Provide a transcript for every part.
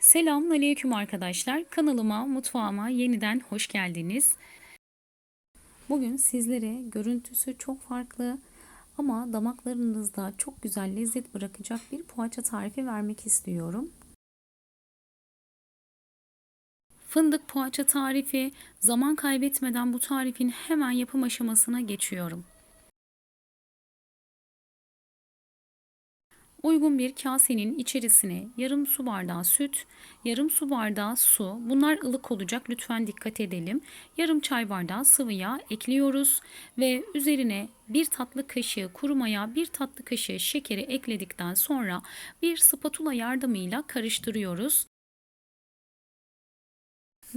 Selamünaleyküm arkadaşlar. Kanalıma, mutfağıma yeniden hoş geldiniz. Bugün sizlere görüntüsü çok farklı ama damaklarınızda çok güzel lezzet bırakacak bir poğaça tarifi vermek istiyorum. Fındık poğaça tarifi. Zaman kaybetmeden bu tarifin hemen yapım aşamasına geçiyorum. Uygun bir kasenin içerisine yarım su bardağı süt, yarım su bardağı su, bunlar ılık olacak lütfen dikkat edelim. Yarım çay bardağı sıvı yağ ekliyoruz ve üzerine bir tatlı kaşığı kuru maya, bir tatlı kaşığı şekeri ekledikten sonra bir spatula yardımıyla karıştırıyoruz.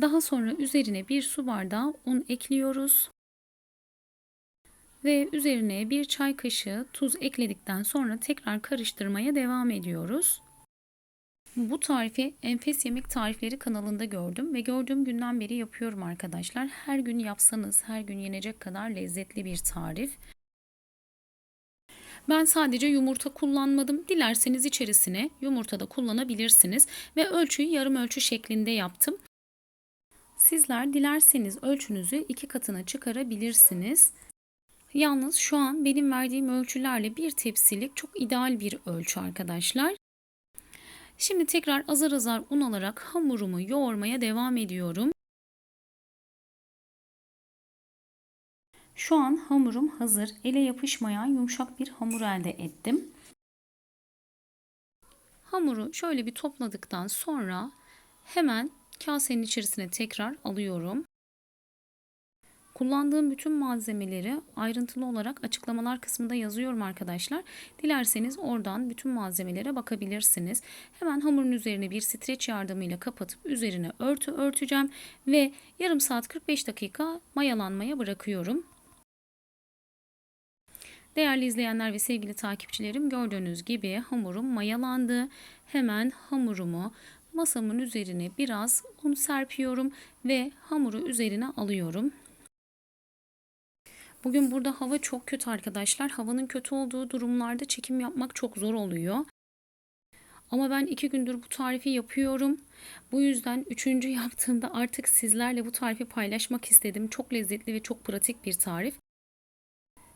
Daha sonra üzerine bir su bardağı un ekliyoruz ve üzerine bir çay kaşığı tuz ekledikten sonra tekrar karıştırmaya devam ediyoruz. Bu tarifi Enfes Yemek Tarifleri kanalında gördüm ve gördüğüm günden beri yapıyorum arkadaşlar. Her gün yapsanız her gün yenecek kadar lezzetli bir tarif. Ben sadece yumurta kullanmadım. Dilerseniz içerisine yumurta da kullanabilirsiniz ve ölçüyü yarım ölçü şeklinde yaptım. Sizler dilerseniz ölçünüzü iki katına çıkarabilirsiniz. Yalnız şu an benim verdiğim ölçülerle bir tepsilik çok ideal bir ölçü arkadaşlar. Şimdi tekrar azar azar un alarak hamurumu yoğurmaya devam ediyorum. Şu an hamurum hazır. Ele yapışmayan yumuşak bir hamur elde ettim. Hamuru şöyle bir topladıktan sonra hemen kasenin içerisine tekrar alıyorum. Kullandığım bütün malzemeleri ayrıntılı olarak açıklamalar kısmında yazıyorum arkadaşlar. Dilerseniz oradan bütün malzemelere bakabilirsiniz. Hemen hamurun üzerine bir streç yardımıyla kapatıp üzerine örtü örteceğim ve yarım saat 45 dakika mayalanmaya bırakıyorum. Değerli izleyenler ve sevgili takipçilerim gördüğünüz gibi hamurum mayalandı. Hemen hamurumu masamın üzerine biraz un serpiyorum ve hamuru üzerine alıyorum. Bugün burada hava çok kötü arkadaşlar. Havanın kötü olduğu durumlarda çekim yapmak çok zor oluyor. Ama ben iki gündür bu tarifi yapıyorum. Bu yüzden üçüncü yaptığımda artık sizlerle bu tarifi paylaşmak istedim. Çok lezzetli ve çok pratik bir tarif.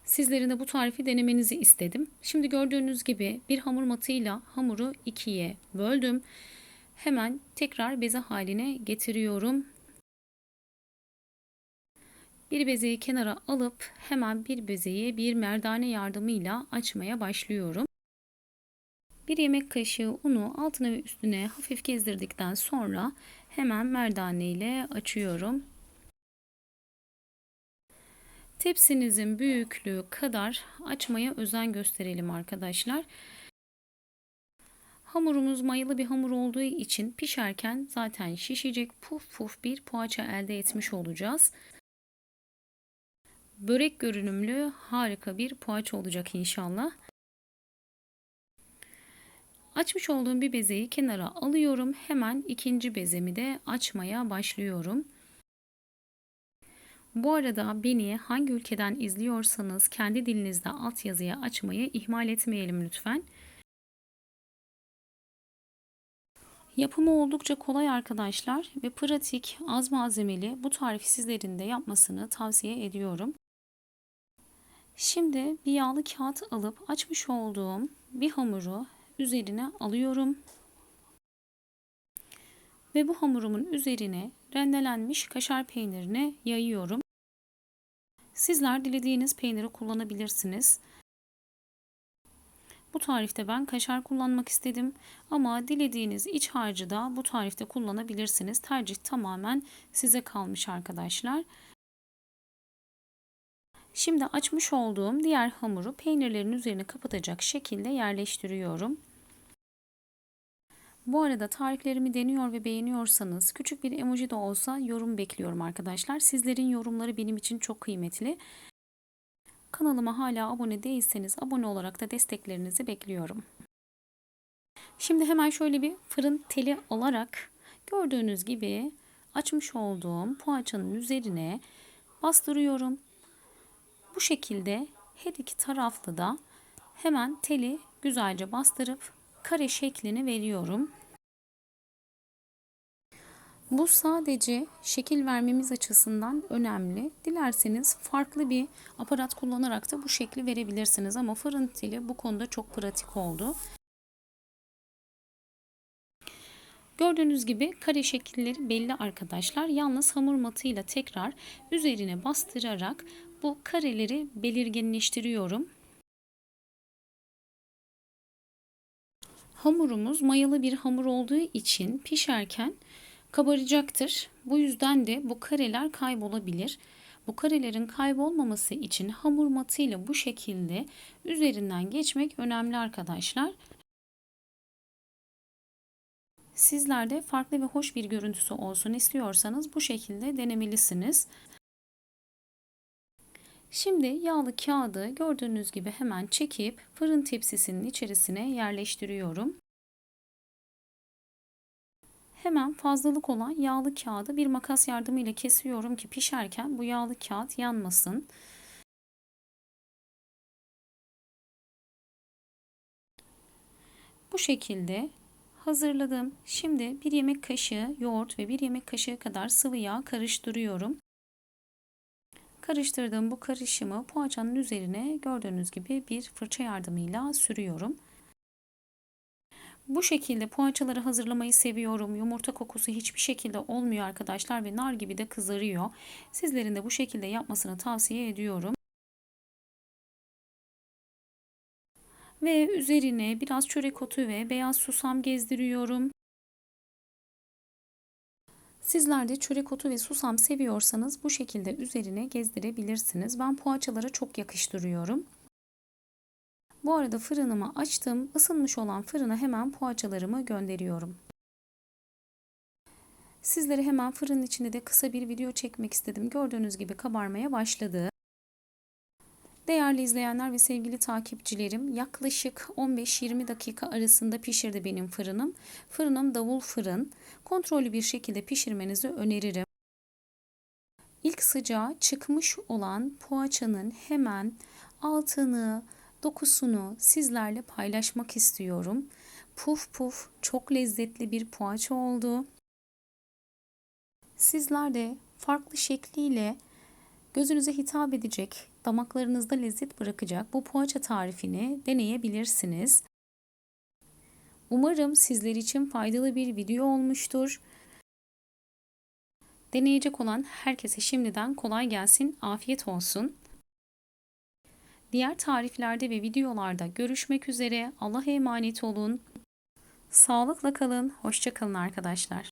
Sizlerin de bu tarifi denemenizi istedim. Şimdi gördüğünüz gibi bir hamur matıyla hamuru ikiye böldüm. Hemen tekrar beze haline getiriyorum. Bir bezeyi kenara alıp hemen bir bezeyi bir merdane yardımıyla açmaya başlıyorum. Bir yemek kaşığı unu altına ve üstüne hafif gezdirdikten sonra hemen merdane ile açıyorum. Tepsinizin büyüklüğü kadar açmaya özen gösterelim arkadaşlar. Hamurumuz mayalı bir hamur olduğu için pişerken zaten şişecek puf puf bir poğaça elde etmiş olacağız börek görünümlü harika bir poğaça olacak inşallah. Açmış olduğum bir bezeyi kenara alıyorum. Hemen ikinci bezemi de açmaya başlıyorum. Bu arada beni hangi ülkeden izliyorsanız kendi dilinizde altyazıya açmayı ihmal etmeyelim lütfen. Yapımı oldukça kolay arkadaşlar ve pratik, az malzemeli bu tarifi sizlerin de yapmasını tavsiye ediyorum. Şimdi bir yağlı kağıt alıp açmış olduğum bir hamuru üzerine alıyorum. Ve bu hamurumun üzerine rendelenmiş kaşar peynirini yayıyorum. Sizler dilediğiniz peyniri kullanabilirsiniz. Bu tarifte ben kaşar kullanmak istedim ama dilediğiniz iç harcı da bu tarifte kullanabilirsiniz. Tercih tamamen size kalmış arkadaşlar. Şimdi açmış olduğum diğer hamuru peynirlerin üzerine kapatacak şekilde yerleştiriyorum. Bu arada tariflerimi deniyor ve beğeniyorsanız küçük bir emoji de olsa yorum bekliyorum arkadaşlar. Sizlerin yorumları benim için çok kıymetli. Kanalıma hala abone değilseniz abone olarak da desteklerinizi bekliyorum. Şimdi hemen şöyle bir fırın teli olarak gördüğünüz gibi açmış olduğum poğaçanın üzerine bastırıyorum. Bu şekilde her iki taraflı da hemen teli güzelce bastırıp kare şeklini veriyorum. Bu sadece şekil vermemiz açısından önemli. Dilerseniz farklı bir aparat kullanarak da bu şekli verebilirsiniz ama fırın teli bu konuda çok pratik oldu. Gördüğünüz gibi kare şekilleri belli arkadaşlar. Yalnız hamur matıyla tekrar üzerine bastırarak bu kareleri belirginleştiriyorum. Hamurumuz mayalı bir hamur olduğu için pişerken kabaracaktır. Bu yüzden de bu kareler kaybolabilir. Bu karelerin kaybolmaması için hamur matıyla bu şekilde üzerinden geçmek önemli arkadaşlar. Sizler de farklı ve hoş bir görüntüsü olsun istiyorsanız bu şekilde denemelisiniz. Şimdi yağlı kağıdı gördüğünüz gibi hemen çekip fırın tepsisinin içerisine yerleştiriyorum. Hemen fazlalık olan yağlı kağıdı bir makas yardımıyla kesiyorum ki pişerken bu yağlı kağıt yanmasın. Bu şekilde hazırladım. Şimdi bir yemek kaşığı yoğurt ve bir yemek kaşığı kadar sıvı yağ karıştırıyorum. Karıştırdığım bu karışımı poğaçanın üzerine gördüğünüz gibi bir fırça yardımıyla sürüyorum. Bu şekilde poğaçaları hazırlamayı seviyorum. Yumurta kokusu hiçbir şekilde olmuyor arkadaşlar ve nar gibi de kızarıyor. Sizlerin de bu şekilde yapmasını tavsiye ediyorum. Ve üzerine biraz çörek otu ve beyaz susam gezdiriyorum. Sizler de çörek otu ve susam seviyorsanız bu şekilde üzerine gezdirebilirsiniz. Ben poğaçalara çok yakıştırıyorum. Bu arada fırınımı açtım. Isınmış olan fırına hemen poğaçalarımı gönderiyorum. Sizlere hemen fırının içinde de kısa bir video çekmek istedim. Gördüğünüz gibi kabarmaya başladı. Değerli izleyenler ve sevgili takipçilerim yaklaşık 15-20 dakika arasında pişirdi benim fırınım. Fırınım davul fırın. Kontrollü bir şekilde pişirmenizi öneririm. İlk sıcağı çıkmış olan poğaçanın hemen altını, dokusunu sizlerle paylaşmak istiyorum. Puf puf çok lezzetli bir poğaça oldu. Sizler de farklı şekliyle gözünüze hitap edecek, damaklarınızda lezzet bırakacak bu poğaça tarifini deneyebilirsiniz. Umarım sizler için faydalı bir video olmuştur. Deneyecek olan herkese şimdiden kolay gelsin, afiyet olsun. Diğer tariflerde ve videolarda görüşmek üzere. Allah'a emanet olun. Sağlıkla kalın. Hoşça kalın arkadaşlar.